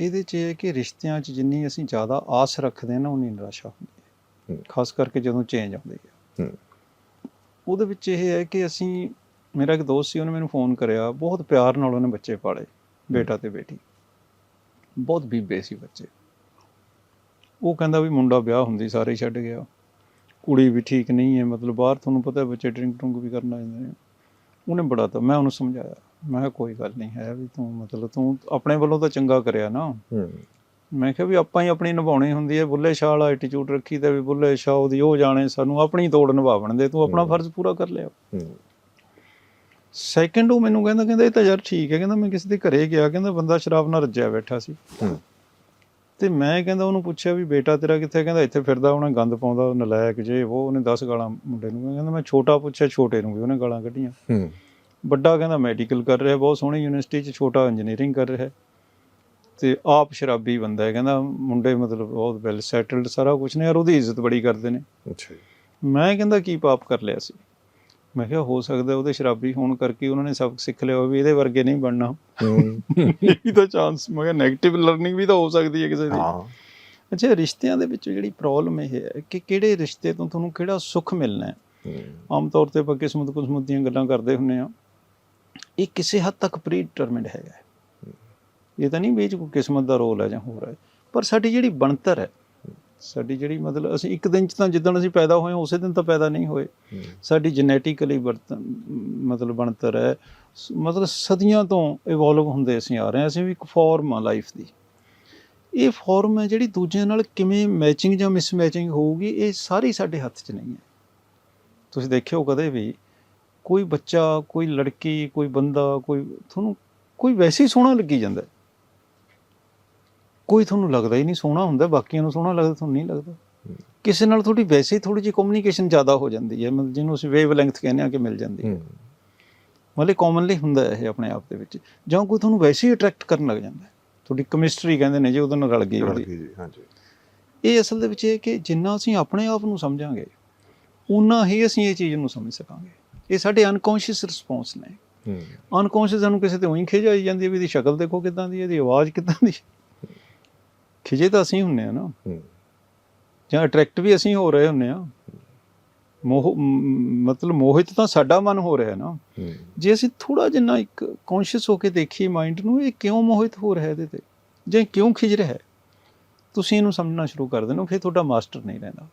ਇਹਦੇ 'ਚ ਇਹ ਹੈ ਕਿ ਰਿਸ਼ਤਿਆਂ 'ਚ ਜਿੰਨੀ ਅਸੀਂ ਜ਼ਿਆਦਾ ਆਸ ਰੱਖਦੇ ਹਾਂ ਨਾ ਉਨੀ ਨਿਰਾਸ਼ਾ ਹੁੰਦੀ ਹੈ। ਖਾਸ ਕਰਕੇ ਜਦੋਂ ਚੇਂਜ ਆਉਂਦੀ ਹੈ। ਉਹਦੇ ਵਿੱਚ ਇਹ ਹੈ ਕਿ ਅਸੀਂ ਮੇਰਾ ਇੱਕ ਦੋਸਤ ਸੀ ਉਹਨੇ ਮੈਨੂੰ ਫੋਨ ਕਰਿਆ ਬਹੁਤ ਪਿਆਰ ਨਾਲ ਉਹਨੇ ਬੱਚੇ ਪਾਲੇ ਬੇਟਾ ਤੇ ਬੇਟੀ। ਬਹੁਤ ਬੀਬੇ ਸੀ ਬੱਚੇ। ਉਹ ਕਹਿੰਦਾ ਵੀ ਮੁੰਡਾ ਵਿਆਹ ਹੁੰਦੀ ਸਾਰੇ ਛੱਡ ਗਿਆ। ਕੁੜੀ ਵੀ ਠੀਕ ਨਹੀਂ ਹੈ ਮਤਲਬ ਬਾਹਰ ਤੁਹਾਨੂੰ ਪਤਾ ਬੱਚੇ ਡਰਿੰਕ ਡਰੁੰਕ ਵੀ ਕਰਨ ਆ ਜਾਂਦੇ ਨੇ। ਉਹਨੇ ਬੜਾ ਤਾਂ ਮੈਂ ਉਹਨੂੰ ਸਮਝਾਇਆ। ਮੈਂ ਕਿਹਾ ਕੋਈ ਗੱਲ ਨਹੀਂ ਹੈ ਵੀ ਤੂੰ ਮਤਲਬ ਤੂੰ ਆਪਣੇ ਵੱਲੋਂ ਤਾਂ ਚੰਗਾ ਕਰਿਆ ਨਾ। ਹੂੰ। ਮੈਂ ਕਿਹਾ ਵੀ ਆਪਾਂ ਹੀ ਆਪਣੀ ਨਿਭਾਉਣੀ ਹੁੰਦੀ ਹੈ ਬੁੱਲੇ ਸ਼ਾਹ ਵਾਲਾ ਐਟੀਟਿਊਡ ਰੱਖੀ ਤੇ ਵੀ ਬੁੱਲੇ ਸ਼ਾਹ ਉਹਦੀ ਉਹ ਜਾਣੇ ਸਾਨੂੰ ਆਪਣੀ ਤੋੜ ਨਿਭਾਵਣ ਦੇ ਤੂੰ ਆਪਣਾ। ਫਰਜ਼ ਪੂਰਾ ਕਰ ਲਿਆ। ਹੂੰ। ਸੈਕੰਡ ਉਹ ਮੈਨੂੰ ਕਹਿੰਦਾ ਕਹਿੰਦਾ ਇਹ ਤਾਂ ਯਾਰ ਠੀਕ ਹੈ ਕਹਿੰਦਾ ਮੈਂ ਕਿਸੇ ਦੇ ਘਰੇ ਗਿਆ ਕਹਿੰਦਾ ਬੰਦਾ ਸ਼ਰਾਬ ਨਾਲ ਰੱਜਿਆ ਬੈਠਾ ਸੀ। ਤੇ ਮੈਂ ਕਹਿੰਦਾ ਉਹਨੂੰ ਪੁੱਛਿਆ ਵੀ ਬੇਟਾ ਤੇਰਾ ਕਿੱਥੇ ਕਹਿੰਦਾ ਇੱਥੇ ਫਿਰਦਾ ਉਹਨੇ ਗੰਦ ਪਾਉਂਦਾ ਨਲਾਇਕ ਜੇ ਉਹ ਉਹਨੇ 10 ਗਾਲਾਂ ਮੁੰਡੇ ਨੂੰ। ਕਹਿੰਦਾ ਮੈਂ ਛੋਟਾ ਪੁੱਛਿਆ ਛੋਟੇ ਨੂੰ ਵੀ ਉਹਨੇ ਗਾਲਾਂ ਕੱਢੀਆਂ। ਹੂੰ। ਵੱਡਾ ਕਹਿੰਦਾ ਮੈਡੀਕਲ ਕਰ ਰਿਹਾ ਬਹੁਤ ਸੋਹਣੀ ਯੂਨੀਵਰਸਿਟੀ 'ਚ ਛੋਟਾ ਇੰਜੀਨੀਅਰਿੰਗ ਕਰ ਰਿਹਾ ਤੇ ਆਪ ਸ਼ਰਾਬੀ ਬੰਦਾ ਹੈ ਕਹਿੰਦਾ ਮੁੰਡੇ ਮਤਲਬ ਬਹੁਤ ਵੈਲ ਸੈਟਲਡ ਸਾਰਾ ਕੁਝ ਨੇ ਔਰ ਉਹਦੀ ਇੱਜ਼ਤ ਬੜੀ ਕਰਦੇ ਨੇ। ਅੱਛਾ ਮੈਂ ਕਹਿੰਦਾ ਕੀ ਪਾਪ ਕਰ ਲਿਆ ਸੀ? ਮੈਂ ਕਿਹਾ ਹੋ ਸਕਦਾ ਉਹਦੇ ਸ਼ਰਾਬੀ ਹੋਣ ਕਰਕੇ ਉਹਨਾਂ ਨੇ ਸਬਕ ਸਿੱਖ ਲਿਆ ਹੋਵੇ ਵੀ ਇਹਦੇ ਵਰਗੇ ਨਹੀਂ ਬਣਨਾ। ਇਹ ਤਾਂ ਚਾਂਸ ਮੈਂ ਕਿਹਾ 네ਗੇਟਿਵ ਲਰਨਿੰਗ ਵੀ ਤਾਂ ਹੋ ਸਕਦੀ ਹੈ ਕਿਸੇ ਦੀ। ਹਾਂ। ਅੱਛਾ ਰਿਸ਼ਤਿਆਂ ਦੇ ਵਿੱਚ ਜਿਹੜੀ ਪ੍ਰੋਬਲਮ ਇਹ ਹੈ ਕਿ ਕਿਹੜੇ ਰਿਸ਼ਤੇ ਤੋਂ ਤੁਹਾਨੂੰ ਕਿਹੜਾ ਸੁੱਖ ਮਿਲਣਾ ਹੈ? ਹੂੰ। ਆਮ ਤੌਰ ਤੇ ਆਪਾਂ ਕਿਸਮਤ ਕੁਸਮਤ ਦੀਆਂ ਗੱਲਾਂ ਕਰਦੇ ਹੁੰਨੇ ਆ ਇਹ ਕਿਸੇ ਹੱਦ ਤੱਕ ਪ੍ਰੀ ਡਿਟਰਮਿੰਡ ਹੈਗਾ। ਇਹ ਤਾਂ ਨਹੀਂ ਵੀ ਕੋਈ ਕਿਸਮਤ ਦਾ ਰੋਲ ਹੈ ਜਾਂ ਹੋਰ ਹੈ। ਪਰ ਸਾਡੀ ਜਿਹੜੀ ਬਣਤਰ ਹੈ ਸਾਡੀ ਜਿਹੜੀ ਮਤਲਬ ਅਸੀਂ ਇੱਕ ਦਿਨ ਚ ਤਾਂ ਜਿੱਦਣ ਅਸੀਂ ਪੈਦਾ ਹੋਏ ਉਸੇ ਦਿਨ ਤਾਂ ਪੈਦਾ ਨਹੀਂ ਹੋਏ। ਸਾਡੀ ਜੈਨੇਟਿਕਲੀ ਮਤਲਬ ਬਣਤਰ ਹੈ। ਮਤਲਬ ਸਦੀਆਂ ਤੋਂ ਇਵੋਲਵ ਹੁੰਦੇ ਅਸੀਂ ਆ ਰਹੇ ਹਾਂ। ਅਸੀਂ ਵੀ ਇੱਕ ਫਾਰਮ ਆ ਲਾਈਫ ਦੀ। ਇਹ ਫਾਰਮ ਹੈ ਜਿਹੜੀ ਦੂਜਿਆਂ ਨਾਲ ਕਿਵੇਂ ਮੈਚਿੰਗ ਜਾਂ ਮਿਸਮੈਚਿੰਗ ਹੋਊਗੀ ਇਹ ਸਾਰੀ ਸਾਡੇ ਹੱਥ 'ਚ ਨਹੀਂ ਹੈ। ਤੁਸੀਂ ਦੇਖਿਓ ਕਦੇ ਵੀ ਕੋਈ ਬੱਚਾ ਕੋਈ ਲੜਕੀ ਕੋਈ ਬੰਦਾ ਕੋਈ ਤੁਹਾਨੂੰ ਕੋਈ ਵੈਸੇ ਹੀ ਸੋਹਣਾ ਲੱਗੀ ਜਾਂਦਾ। ਕੋਈ ਤੁਹਾਨੂੰ ਲੱਗਦਾ ਹੀ ਨਹੀਂ ਸੋਹਣਾ ਹੁੰਦਾ ਬਾਕੀਆਂ ਨੂੰ ਸੋਹਣਾ ਲੱਗਦਾ ਤੁਹਾਨੂੰ ਨਹੀਂ ਲੱਗਦਾ। ਕਿਸੇ ਨਾਲ ਤੁਹਾਡੀ ਵੈਸੇ ਹੀ ਥੋੜੀ ਜਿਹੀ ਕਮਿਊਨੀਕੇਸ਼ਨ ਜ਼ਿਆਦਾ ਹੋ ਜਾਂਦੀ ਹੈ ਮਤਲਬ ਜਿਹਨੂੰ ਅਸੀਂ ਵੇਵ ਲੈਂਥ ਕਹਿੰਦੇ ਆ ਕਿ ਮਿਲ ਜਾਂਦੀ ਹੈ। ਮਤਲਬ ਕਾਮਨਲੀ ਹੁੰਦਾ ਹੈ ਇਹ ਆਪਣੇ ਆਪ ਦੇ ਵਿੱਚ ਜਾਂ ਕੋਈ ਤੁਹਾਨੂੰ ਵੈਸੇ ਹੀ ਅਟਰੈਕਟ ਕਰਨ ਲੱਗ ਜਾਂਦਾ ਹੈ। ਤੁਹਾਡੀ ਕੈਮਿਸਟਰੀ ਕਹਿੰਦੇ ਨੇ ਜੇ ਉਹਦੇ ਨਾਲ ਰਲ ਗਈ ਉਹਦੀ ਜੀ ਹਾਂਜੀ। ਇਹ ਅਸਲ ਦੇ ਵਿੱਚ ਇਹ ਕਿ ਜਿੰਨਾ ਅਸੀਂ ਆਪਣੇ ਆਪ ਨੂੰ ਸਮਝਾਂਗੇ ਉਨਾ ਹੀ ਅਸੀਂ ਇਹ ਚੀਜ਼ ਨੂੰ ਸਮਝ ਸਕਾਂਗੇ। ਇਹ ਸਾਡੇ ਅਨਕੌਂਸ਼ੀਅਸ ਰਿਸਪੌਂਸ ਨੇ। ਹੂੰ। ਅਨਕੌਂਸ਼ੀਅਸ ਸਾਨੂੰ ਕਿਸੇ ਤੇ ਉਹੀ ਖਿਜ ਆਈ ਜਾਂਦੀ ਹੈ ਵੀ ਇਹਦੀ ਸ਼ਕਲ ਦੇਖੋ ਕਿਦਾਂ ਦੀ ਹੈ ਇਹਦੀ ਆਵਾਜ਼ ਕਿਦਾਂ ਦੀ। ਖਿਜੇ ਤਾਂ ਅਸੀਂ ਹੁੰਨੇ ਆ ਨਾ। ਹੂੰ। ਜਾਂ ਅਟਰੈਕਟ ਵੀ ਅਸੀਂ ਹੋ ਰਹੇ ਹੁੰਨੇ ਆ। ਮੋਹ ਮਤਲਬ ਮੋਹਿਤ ਤਾਂ ਸਾਡਾ ਮਨ ਹੋ ਰਿਹਾ ਨਾ। ਜੇ ਅਸੀਂ ਥੋੜਾ ਜਿੰਨਾ ਇੱਕ ਕੌਨਸ਼ੀਅਸ ਹੋ ਕੇ ਦੇਖੀਏ ਮਾਈਂਡ ਨੂੰ ਇਹ ਕਿਉਂ ਮੋਹਿਤ ਹੋ ਰਿਹਾ ਇਹਦੇ ਤੇ? ਜਾਂ ਕਿਉਂ ਖਿਜ ਰਿਹਾ ਤੁਸੀਂ ਇਹਨੂੰ ਸਮਝਣਾ ਸ਼ੁਰੂ ਕਰ ਦੇਣਾ ਫਿਰ ਤੁਹਾਡਾ ਮਾਸਟਰ ਨਹੀਂ ਰਹਿੰਦਾ।